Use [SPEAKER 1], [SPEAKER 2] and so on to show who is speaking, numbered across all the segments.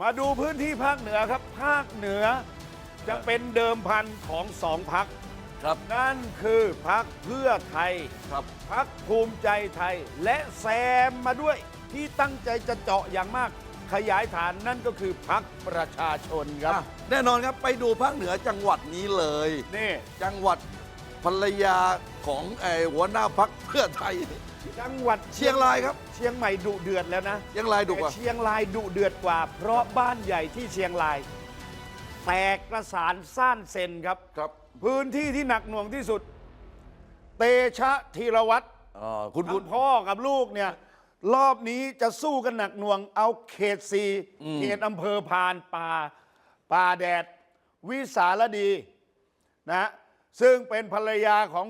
[SPEAKER 1] มาดูพื้นที่ภาคเหนือครับ ภาคเหนือจะเป็นเดิมพันของสองพัก
[SPEAKER 2] ครับ
[SPEAKER 1] นั่นคือพักเพื่อไทย
[SPEAKER 2] ครับ
[SPEAKER 1] พักภูมิใจไทย และแซมมาด้วยที่ตั้งใจจะเจาะอย่างมาก ขยายฐานนั่นก็คือพักประชาชนครับ
[SPEAKER 2] อะแน่นอนครับไปดูภาคเหนือจังหวัดนี้เลย
[SPEAKER 1] นี่
[SPEAKER 2] จังหวัดภรรยาของไอ้หัวหน้าพักเพื่อไทย
[SPEAKER 1] จังหวัด
[SPEAKER 2] เชียงรายครับ
[SPEAKER 1] เชียงใหม่ดุเดือดแล้วนะ
[SPEAKER 2] เชียงรายดุกว่า
[SPEAKER 1] แต่เชียงรายดุเดือดกว่า เพราะบ้านใหญ่ที่เชียงราย แตกกระสานซ่านเซนครับ
[SPEAKER 2] ครับ
[SPEAKER 1] พื้นที่ที่หนักหน่วงที่สุด เตชะธีรวัตร
[SPEAKER 2] อ่าคุณคุ
[SPEAKER 1] ทั้
[SPEAKER 2] ณ
[SPEAKER 1] งพ่อกับลูกเนี่ย รอบนี้จะสู้กันหนักหน่วง เอาเขตสีเขตอำเภอพานป่าป่าแดด วิสารดีนะซึ่งเป็นภรรยาของ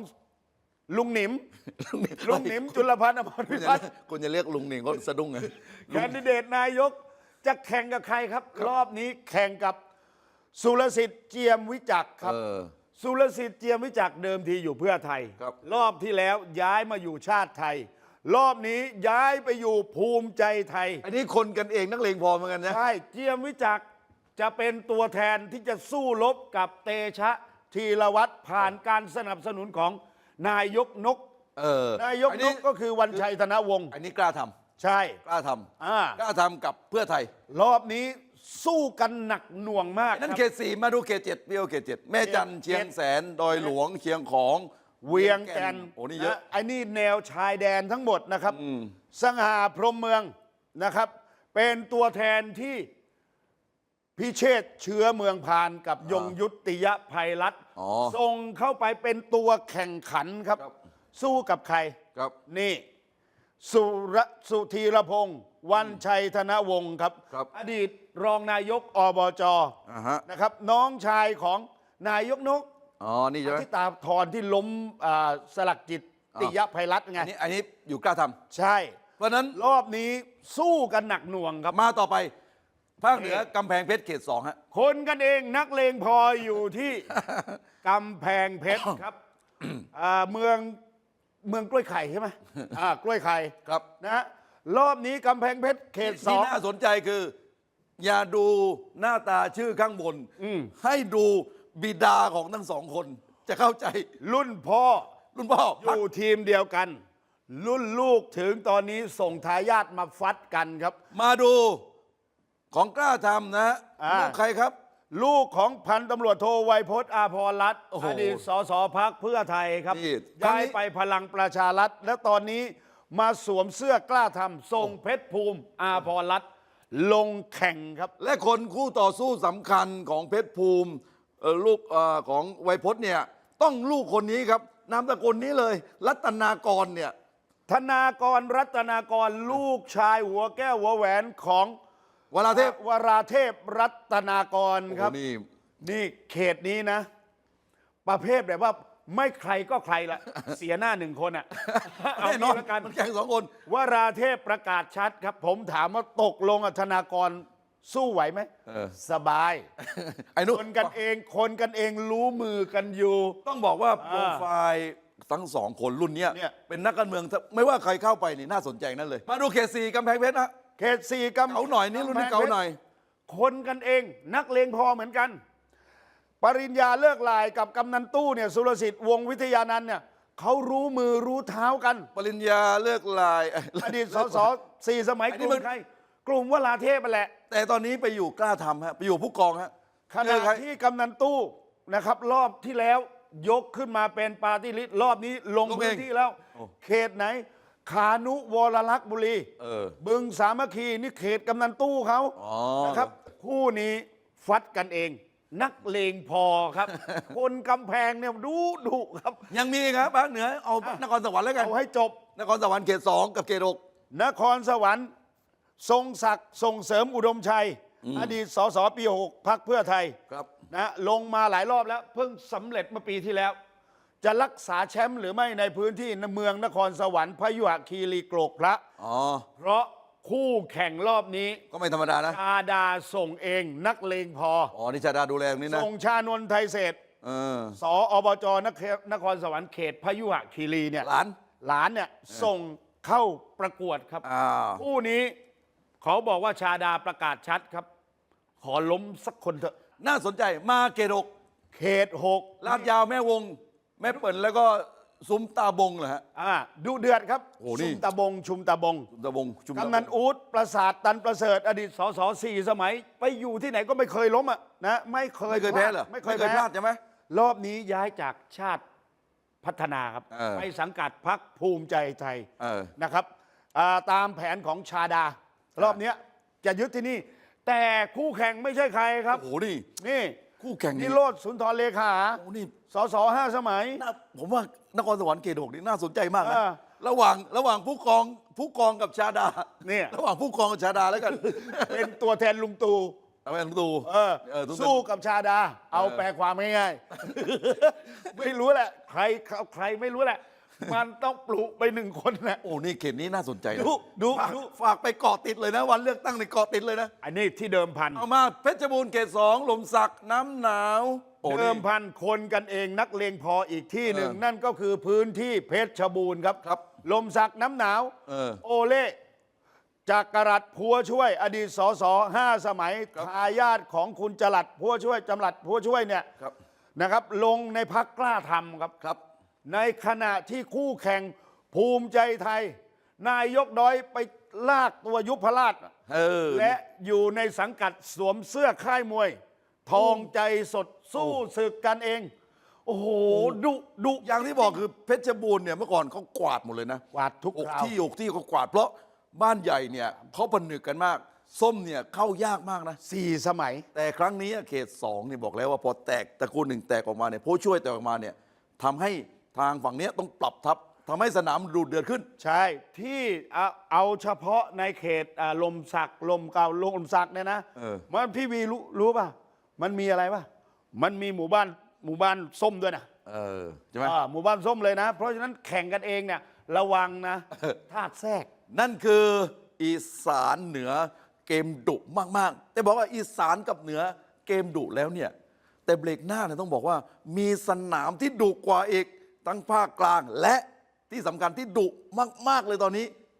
[SPEAKER 1] ลุงหนิม ลุงหนิมจุลพันธ์อมร
[SPEAKER 2] คุ
[SPEAKER 1] พิ
[SPEAKER 2] ณจะ
[SPEAKER 1] พัฒน์
[SPEAKER 2] คุณจะเรียกลุงหนิงก็สะดุ้งไง
[SPEAKER 1] แคนดิเดตนายกจะแข่งกับใครครับ รอบนี้แข่งกับสุรสิทธิ์เจียมวิจักรครับ
[SPEAKER 2] เออ
[SPEAKER 1] สุรสิทธิ์เจียมวิจักรเดิมทีอยู่เพื่อไทย
[SPEAKER 2] ครับ
[SPEAKER 1] รอบที่แล้วย้ายมาอยู่ชาติไทย รอบนี้ย้ายไปอยู่ภูมิใจไทย
[SPEAKER 2] อันนี้คนกันเองนักเลงพอเหมือนกันนะ
[SPEAKER 1] ใช่เจียมวิจักรจะเป็นตัวแทนที่จะสู้รบกับเตชะธีรวัตรผ่านการสนับสนุนของ นายกนก
[SPEAKER 2] เออ
[SPEAKER 1] นายก
[SPEAKER 2] อั
[SPEAKER 1] นกก็คือวันชัยธนวงศ์
[SPEAKER 2] อันนี้กล้าทำ
[SPEAKER 1] ใช่
[SPEAKER 2] กล้าท
[SPEAKER 1] อ่าำ
[SPEAKER 2] กล้าทำกับเพื่อไทย
[SPEAKER 1] รอบนี้สู้กันหนักหน่วงมาก
[SPEAKER 2] นั่น
[SPEAKER 1] ครับ
[SPEAKER 2] เขตสี่มาดูเขตเจ็ดพี่เอาเขตเจ็ดแม่จันทร์
[SPEAKER 1] เขต
[SPEAKER 2] เชียงแสนดอยหลวงเชียงของ
[SPEAKER 1] เวียงแก่น
[SPEAKER 2] โอ้นี่เยอะ
[SPEAKER 1] นะไอ้นี่แนวชายแดนทั้งหมดนะครับ
[SPEAKER 2] อืม
[SPEAKER 1] สง่าพรหมเมืองนะครับ เป็นตัวแทนที่ พิเชษฐ์เชื้อเมืองพานกับยงยุติยภัยรัตน์
[SPEAKER 2] อ๋อ
[SPEAKER 1] ส่งเข้าไปเป็นตัวแข่งขันครับ
[SPEAKER 2] ครับ
[SPEAKER 1] สู้กับใคร
[SPEAKER 2] ครับ
[SPEAKER 1] นี่ สุรสุธีรพงศ์วันชัยธนวงศ์ครับ
[SPEAKER 2] ครับ
[SPEAKER 1] อดีตรองนายกอบจ
[SPEAKER 2] อ่าฮะ
[SPEAKER 1] นะครับ น้องชายของนายกนก
[SPEAKER 2] อ๋อ นี่ใช่ไหม
[SPEAKER 1] ที่ตาธรที่ล้มอ่าสลักจิต
[SPEAKER 2] อ้าว
[SPEAKER 1] ติยภัยรัตน์ไง
[SPEAKER 2] อันนี้อันนี้อยู่กล้าท
[SPEAKER 1] ใช่ำ
[SPEAKER 2] เพราะฉะนั้น
[SPEAKER 1] รอบนี้สู้กันหนักหน่วงครับ
[SPEAKER 2] มาต่อไป ภาคเหนือกำแพงเพชรเขตสองฮะ
[SPEAKER 1] คนกันเองนักเลงพออยู่ที่ กำแพงเพชรครับอ่าเมืองเมืองกล้วยไข่ใช่ไหมอ่ากล้วยไข่
[SPEAKER 2] ครับ
[SPEAKER 1] นะฮะรอบนี้กำแพงเพชรเขตส
[SPEAKER 2] ที่
[SPEAKER 1] อง
[SPEAKER 2] น่าสนใจคือ อย่าดูหน้าตาชื่อข้างบน
[SPEAKER 1] อืม
[SPEAKER 2] ให้ดูบิดาของทั้งสองคน จะเข้าใจ
[SPEAKER 1] รุ่นพ่อ
[SPEAKER 2] รุ่นพ่อ
[SPEAKER 1] อ
[SPEAKER 2] พัก
[SPEAKER 1] ยู่ทีมเดียวกัน รุ่นลูกถึงตอนนี้ส่งทายาทมาฟัดกันครับ
[SPEAKER 2] มาดู ของกล้าทำนะฮะ
[SPEAKER 1] อ่า
[SPEAKER 2] ลูกใครครับ
[SPEAKER 1] ลูกของพันตำรวจโทไวยพจน์อาภรรัตน์
[SPEAKER 2] โอ้โห
[SPEAKER 1] อดีตสสพักเพื่อไทยครับ
[SPEAKER 2] นี่ครั้ง
[SPEAKER 1] ย้าย
[SPEAKER 2] นี้
[SPEAKER 1] ไปพลังประชารัฐ และตอนนี้มาสวมเสื้อกล้าทำส่งเพชรภูมิอาภรรัตน์ลงแข่งครับ
[SPEAKER 2] และคนคู่ต่อสู้สำคัญของเพชรภูมิเอ่อลูกเออของไวยพจน์เนี่ย ต้องลูกคนนี้ครับ นามสกุลนี้เลย รัตนากรเนี่ย
[SPEAKER 1] ธนากรรัตนากรลูกชายหัวแก้วหัวแหวนของ
[SPEAKER 2] วราเทพ
[SPEAKER 1] วราเทพรัตนากร
[SPEAKER 2] โอ้โห
[SPEAKER 1] ครับ
[SPEAKER 2] นี่
[SPEAKER 1] นี่เขตนี้นะ ประเภทแบบว่าไม่ใครก็ใครละ เสียหน้าหนึ่งคนอะ เอา
[SPEAKER 2] แน่นอน
[SPEAKER 1] งี้ละกัน
[SPEAKER 2] มันแข่งสองคน
[SPEAKER 1] วราเทพประกาศชัดครับ ผมถามว่าตกลงอัธนากรสู้ไหวไหม
[SPEAKER 2] เออ
[SPEAKER 1] สบาย
[SPEAKER 2] ไอ้นุ
[SPEAKER 1] คนกันเองคนกันเองรู้มือกันอยู่
[SPEAKER 2] ต้องบอกว่า
[SPEAKER 1] อ่า
[SPEAKER 2] โปรไฟล์ทั้งสองคนรุ่นเนี้ย
[SPEAKER 1] เนี่ย
[SPEAKER 2] เป็นนักการเมืองไม่ว่าใครเข้าไปนี่น่าสนใจนั่นเลย มาดูเขตสี่กำแพงเพชรนะ
[SPEAKER 1] เขตสี่กำ
[SPEAKER 2] เก๋าหน่อยนี่รุ่นนี้เก๋าหน่อย
[SPEAKER 1] คนกันเอง นักเลงพอเหมือนกัน ปริญญาเลิกลายกับกำนันตู้เนี่ยสุรสิทธิ์วงศ์วิทยานันท์เนี่ยเขารู้มือรู้เท้ากัน
[SPEAKER 2] ปริญญาเลิกลาย
[SPEAKER 1] อดีตสสสี่สมัย
[SPEAKER 2] อัน
[SPEAKER 1] ก
[SPEAKER 2] นี้
[SPEAKER 1] ลุ่
[SPEAKER 2] มั
[SPEAKER 1] ม
[SPEAKER 2] น
[SPEAKER 1] ใครกลุ่มวราเทพนั่นแหละ
[SPEAKER 2] แต่ตอนนี้ไปอยู่กล้าทำฮะไปอยู่ผู้กองฮะ
[SPEAKER 1] ข
[SPEAKER 2] เจ
[SPEAKER 1] ณะ
[SPEAKER 2] อใคร
[SPEAKER 1] ที่กำนันตู้นะครับ รอบที่แล้วยกขึ้นมาเป็นปาร์ตี้ลิสต์รอบนี้ลง
[SPEAKER 2] ลง
[SPEAKER 1] พื้
[SPEAKER 2] เอนง
[SPEAKER 1] ที่แล้ว
[SPEAKER 2] โอ้
[SPEAKER 1] เขตไหน ขานุวรลักษณ์บุรี
[SPEAKER 2] เออ
[SPEAKER 1] บึงสามัคคีนี่เขตกำนันตู้เขา
[SPEAKER 2] อ๋อ
[SPEAKER 1] นะครับ คู่นี้ฟัดกันเอง นักเลงพอครับ คนกำแพงเนี่ยดูดุครับ
[SPEAKER 2] ยังมีครับภาคเหนือเอานครสวรรค์แล้วกัน
[SPEAKER 1] เอาให้จบ
[SPEAKER 2] นครสวรรค์เขตสองกับเขตหก
[SPEAKER 1] นครสวรรค์ ทรงศักดิ์ส่งเสริมอุดมชัย อดีตสสปีหกพักเพื่อไทย
[SPEAKER 2] ครับ
[SPEAKER 1] นะลงมาหลายรอบแล้ว เพิ่งสำเร็จเมื่อปีที่แล้ว จะรักษาแชมป์หรือไม่ในพื้นที่เมืองนครสวรรค์พยุหคีรีโกรกพระ
[SPEAKER 2] อ๋อ
[SPEAKER 1] เพราะคู่แข่งรอบนี้
[SPEAKER 2] ก็ไม่ธรรมดานะ
[SPEAKER 1] ชาดาส่งเองนักเลงพอ
[SPEAKER 2] อ๋อ นี่ชาดาดูแลตรงนี้นะ
[SPEAKER 1] ส่งชานนท์ไทยเศรษฐ์
[SPEAKER 2] เออ
[SPEAKER 1] สอบจนครนครสวรรค์เขตพยุหคีรีเนี่ย
[SPEAKER 2] หลาน
[SPEAKER 1] หลานเนี่ยส่งเข้าประกวดครับ
[SPEAKER 2] อ้าว
[SPEAKER 1] คู่นี้เขาบอกว่าชาดาประกาศชัดครับ ขอล้มสักคนเถอะ
[SPEAKER 2] น่าสนใจ มาเกตก
[SPEAKER 1] เขตหก
[SPEAKER 2] ลาดยาวแม่วง แม่เปิ่นแล้วก็ซุ้มตาบงเหรอฮะ
[SPEAKER 1] อ่าดูเดือดครับ
[SPEAKER 2] โอ้นี่
[SPEAKER 1] ชุมตะบงชุมตะบง
[SPEAKER 2] ซุ้มตาบงชุมตาบง
[SPEAKER 1] กำนันอูดประสาทตันประเสริฐ อดีตสสสี่สมัย ไปอยู่ที่ไหนก็ไม่เคยล้มอะนะไม่เคย
[SPEAKER 2] ไม่เคยแพ้เหรอ
[SPEAKER 1] ไม่เคย
[SPEAKER 2] พ
[SPEAKER 1] แพ้
[SPEAKER 2] ลาดใช่ไหม
[SPEAKER 1] รอบนี้ย้ายจากชาติพัฒนาครับ
[SPEAKER 2] เออ
[SPEAKER 1] ไปสังกัดพักภูมิใจไทย
[SPEAKER 2] เออ
[SPEAKER 1] นะครับอ่าตามแผนของชาดา รอบเนี้ยจะยึดที่นี่ แต่คู่แข่งไม่ใช่ใครครับ
[SPEAKER 2] โอ้โหนี่
[SPEAKER 1] นี่
[SPEAKER 2] คู่แข่ง
[SPEAKER 1] นิ
[SPEAKER 2] นี่
[SPEAKER 1] โรธสุนทรเลขา
[SPEAKER 2] โอ้นี่
[SPEAKER 1] สสห้าสมัย
[SPEAKER 2] น่าผมว่านครสวรรค์เกตหกนี่น่าสนใจมากนะ
[SPEAKER 1] เออ
[SPEAKER 2] ระหว่างระหว่างผู้กองผู้กองกับชาดา
[SPEAKER 1] เนี่ย
[SPEAKER 2] ระหว่างผู้กองกับชาดาแล้วกัน
[SPEAKER 1] เป็นตัวแทนลุงตู่
[SPEAKER 2] เอาไปลุงตู่
[SPEAKER 1] เออ
[SPEAKER 2] เออทุกท่าน
[SPEAKER 1] สู้กับชาดา เอา
[SPEAKER 2] เออ
[SPEAKER 1] แปลความง่ายๆ ไม่รู้แหละ ใครเขาใครไม่รู้แหละ มันต้องปลุกไปหนึ่งคนนะ
[SPEAKER 2] โอ้นี่เขตนี้น่าสนใจนะ
[SPEAKER 1] ดูดู
[SPEAKER 2] ฝาก
[SPEAKER 1] ดู
[SPEAKER 2] ฝากไปเกาะติดเลยนะ วันเลือกตั้งในเกาะติดเลยนะ
[SPEAKER 1] อันนี้ที่เดิมพัน
[SPEAKER 2] เอามาเพชรบูรณ์เขตสองลมสักน้ำหนาวโอ้
[SPEAKER 1] เดิ
[SPEAKER 2] นี่
[SPEAKER 1] มพันคนกันเองนักเลงพออีกที่หนึ่ง
[SPEAKER 2] เออ
[SPEAKER 1] นั่นก็คือพื้นที่เพชรบูรณ์ครับ
[SPEAKER 2] ครับ
[SPEAKER 1] ลมสักน้ำหนาว
[SPEAKER 2] เออ
[SPEAKER 1] โอเล่จากกรัดพัวช่วย อดีตสสห้าสมัย
[SPEAKER 2] ครับ
[SPEAKER 1] ทายาทของคุณจรัดพัวช่วยจำรัดพัวช่วยเนี่ย
[SPEAKER 2] ครับ
[SPEAKER 1] นะครับ ลงในพักกล้าทำครับ
[SPEAKER 2] ครับ
[SPEAKER 1] ในขณะที่คู่แข่งภูมิใจไทย นายกด้อยไปลากตัวยุพราช
[SPEAKER 2] เออ
[SPEAKER 1] และอยู่ในสังกัดสวมเสื้อค่ายมวย ทองใจสดสู้ศึกกันเอง โอ้โหดุดุ
[SPEAKER 2] อย่างที่บอกคือเพชรบูรณ์เนี่ยเมื่อก่อนเขากวาดหมดเลยนะ
[SPEAKER 1] กวาดทุก
[SPEAKER 2] อก
[SPEAKER 1] คราว
[SPEAKER 2] ที่อกที่เขากวาด เพราะบ้านใหญ่เนี่ยเขาผนึกกันมาก ส้มเนี่ยเข้ายากมากนะ
[SPEAKER 1] สี่สมัย
[SPEAKER 2] แต่ครั้งนี้เขตสองเนี่ยบอกแล้วว่าพอแตกตระกูลหนึ่งแตกออกมาเนี่ยผู้ช่วยแตกออกมาเนี่ยทำให้ ทางฝั่งเนี้ยต้องปรับทับทำให้สนามดูเดือดขึ้น
[SPEAKER 1] ใช่ที่เอาเอาเฉพาะในเขตอ่าลมสักลมเก่าลมสักเนี่ยนะ
[SPEAKER 2] เออ
[SPEAKER 1] มันพี่วีรู้รู้ป่ะ มันมีอะไรป่ะ มันมีหมู่บ้านหมู่บ้านส้มด้วยนะ
[SPEAKER 2] เออใช่ไหม
[SPEAKER 1] อ่าหมู่บ้านส้มเลยนะ เพราะฉะนั้นแข่งกันเองเนี่ยระวังนะธาตุแทรก
[SPEAKER 2] นั่นคืออีสานเหนือเกมดุมาก ๆ แต่บอกว่าอีสานกับเหนือเกมดุแล้วเนี่ย แต่เบรกหน้าเนี่ยต้องบอกว่ามีสนามที่ดุกว่าอีก ทั้งภาคกลางและที่สำคัญที่ดุมาก ๆ เลยตอนนี้